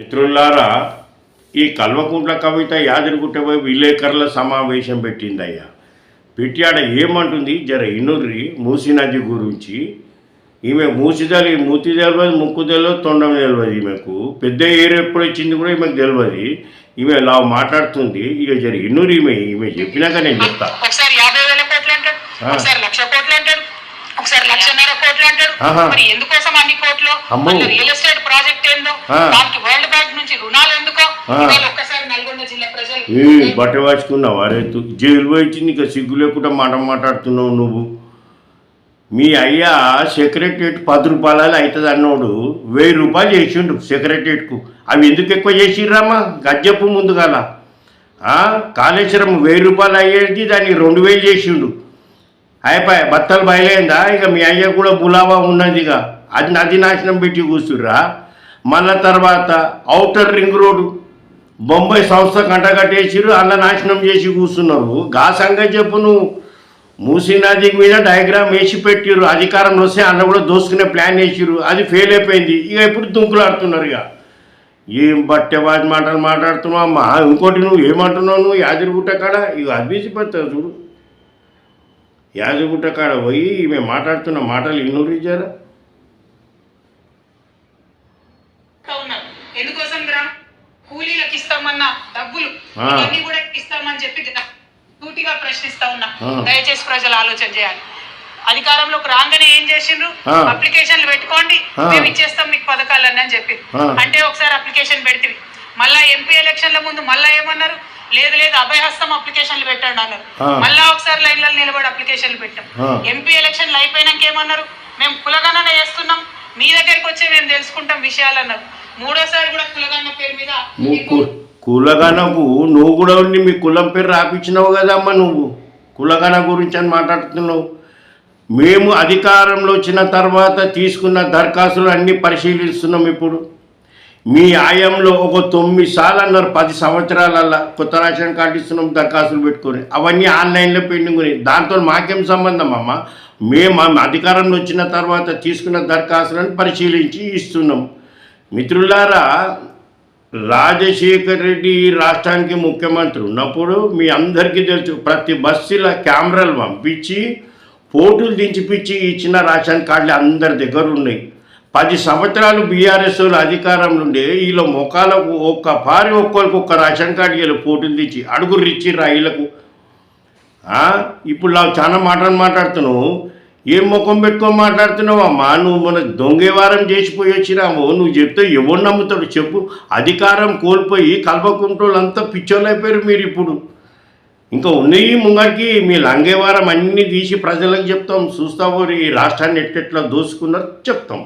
మిత్రులారా ఈ కల్వకుంట్ల కవిత యాదగిరిగుట్ట పోయి విలేకరుల సమావేశం పెట్టిందయ్యా. పెట్టి ఆడ ఏమంటుంది? జర ఇనుర్రి మూసి నది గురించి. ఈమె మూసిదలి మూతి తెలియదు ముక్కు తెలియదు తొండం తెలియదు ఈమెకు. పెద్ద ఏరు ఎప్పుడు ఇచ్చింది కూడా ఈమెకు తెలియదు ఈమె ఇలా మాట్లాడుతుంది. ఇక జర ఇన్నురు ఈమె ఈమె చెప్పినాక నేను చెప్తా. ఒకసారి యాభై వేల కోట్లు అంటాడు ఆ. ఒకసారి లక్ష కోట్లు అంటాడు ఒకసారి లక్షన్నర కోట్లు అంటాడు. ఆహా. మరి ఎందుకోసం అన్ని కోట్లు? అమ్మో. మళ్ళీ రియల్ ఎస్టేట్ ప్రాజెక్ట్ ఏందో? ఆ. దానికి వరల్డ్ బ్యాంక్ నుంచి రుణాలు ఎందుకో? ఆ. ఇవాళ ఒక్కసారి నల్గొండ జిల్లా ప్రజలు ఏ బట్ట వాచుకున్నావు అరే జైలు పోయించింది ఇంకా సిగ్గు లేకుండా మాట మాట్లాడుతున్నావు నువ్వు. మీ అయ్యా సెక్రటరియట్ పది రూపాయలు అవుతుంది అన్నోడు. వెయ్యి రూపాయలు చేసిండు సెక్రటరియట్కు అవి ఎందుకు ఎక్కువ చేసిర్రామా గజ్జప్పు ముందుగాల. కాళేశ్వరం వెయ్యి రూపాయలు అయ్యేది దాన్ని రెండు వేలు చేసిండు. అయిపోయి బత్తలు బయలైందా? ఇక మీ అయ్య కూడా బులావా ఉన్నది ఇక. అది నది నాశనం పెట్టి కూర్చుర్రా. మళ్ళా తర్వాత ఔటర్ రింగ్ రోడ్డు బొంబాయి సంస్థ కంటగట్టేసిరు అన్న నాశనం చేసి కూర్చున్నారు. గా సంగతి చెప్పు నువ్వు. మూసీ నది మీద డయాగ్రామ్ వేసి పెట్టిర్రు. అధికారంలో వస్తే అన్న కూడా దోసుకునే ప్లాన్ వేసిరు అది ఫెయిల్ అయిపోయింది. ఇక ఇప్పుడు దుంకులాడుతున్నారు ఇక. ఏం బట్టే వాటి మాటలు మాట్లాడుతున్నావు అమ్మా? ఇంకోటి నువ్వు ఏమంటున్నావు? నువ్వు యాదిరిగుట్ట కాడ? ఇక అభిసిపోతావు చూడు. యాదిరిగుట్ట కాడ పోయి ఈమె మాట్లాడుతున్న మాటలు ఇన్నూరు ఇచ్చారా ఎందుకోసం కూలీలకు ఇస్తామన్న డబ్బులు. ఇవన్నీ కూడా ఇస్తామని చెప్పి సూటిగా ప్రశ్నిస్తా ఉన్నా. దయచేసి ప్రజలు ఆలోచన చేయాలి అధికారంలోకి రాగానే ఏం చేసిండ్రు. అప్లికేషన్లు పెట్టుకోండి. మేము ఇచ్చేస్తాం మీకు పథకాలన్నీ అని చెప్పి. అంటే ఒకసారి అప్లికేషన్ పెడితే మళ్ళా ఎంపీ ఎలక్షన్ల ముందు మళ్ళా ఏమన్నారు లేదు లేదు అభయహస్తం అప్లికేషన్లు పెట్టండి అన్నారు. మళ్ళా ఒకసారి లైన్లలో నిలబడి అప్లికేషన్లు పెట్టాం. ఎంపీ ఎలక్షన్లు అయిపోయినాక ఏమన్నారు? మేము కులగణన చేస్తున్నాం. మీ దగ్గరికి వచ్చి మేము తెలుసుకుంటాం విషయాలు అన్నారు మూడోసారి కూడా కులగణన పేరు మీద నువ్వు కులగనకు నువ్వు కూడా ఉండి మీ కులం పేరు రాపించినావు కదమ్మా నువ్వు. కులగన గురించి అని మాట్లాడుతున్నావు. మేము అధికారంలో వచ్చిన తర్వాత తీసుకున్న దరఖాస్తులు అన్నీ పరిశీలిస్తున్నాం ఇప్పుడు. మీ ఆయంలో ఒక తొమ్మిది సార్లు అన్నారు. పది సంవత్సరాలల్లా కొత్త రేషన్ కార్డు ఇస్తున్నాం దరఖాస్తులు పెట్టుకొని. అవన్నీ ఆన్లైన్లో పెండింగ్ ఉన్నాయి. దాంతో మాకేం సంబంధం అమ్మ? మేము అధికారంలో వచ్చిన తర్వాత తీసుకున్న దరఖాస్తులను పరిశీలించి ఇస్తున్నాం. మిత్రులారా రాజశేఖర్ రెడ్డి ఈ రాష్ట్రానికి ముఖ్యమంత్రి ఉన్నప్పుడు మీ అందరికీ తెలుసు ప్రతి బస్సులో కెమెరాలు పంపించి ఫోటోలు దించిపించి ఇచ్చిన రేషన్ కార్డులు అందరి దగ్గర ఉన్నాయి. పది సంవత్సరాలు బీఆర్ఎస్ అధికారంలో ఉండే వీళ్ళ ముఖాలకు ఒక్క పారి ఒక్కరికి ఒక్క రేషన్ కార్డు వీళ్ళు పోటీలు తెచ్చి అడుగురు ఇచ్చి వీళ్ళకు ఇప్పుడు నాకు చాలా మాటలు మాట్లాడుతున్నావు. ఏం ముఖం పెట్టుకొని మాట్లాడుతున్నావు అమ్మా? నువ్వు మన దొంగవారం చేసిపోయి వచ్చినావు. నువ్వు చెప్తే ఎవరు నమ్ముతాడు చెప్పు. అధికారం కోల్పోయి కల్పకుంటోళ్ళంతా పిచ్చోళ్ళైపోయారు మీరు ఇప్పుడు. ఇంకా ఉన్నాయి ముంగడికి మీ లంగేవారం అన్నీ తీసి ప్రజలకు చెప్తాం. చూస్తావు ఈ రాష్ట్రాన్ని ఎట్టెట్లా దోసుకున్నారు చెప్తాం.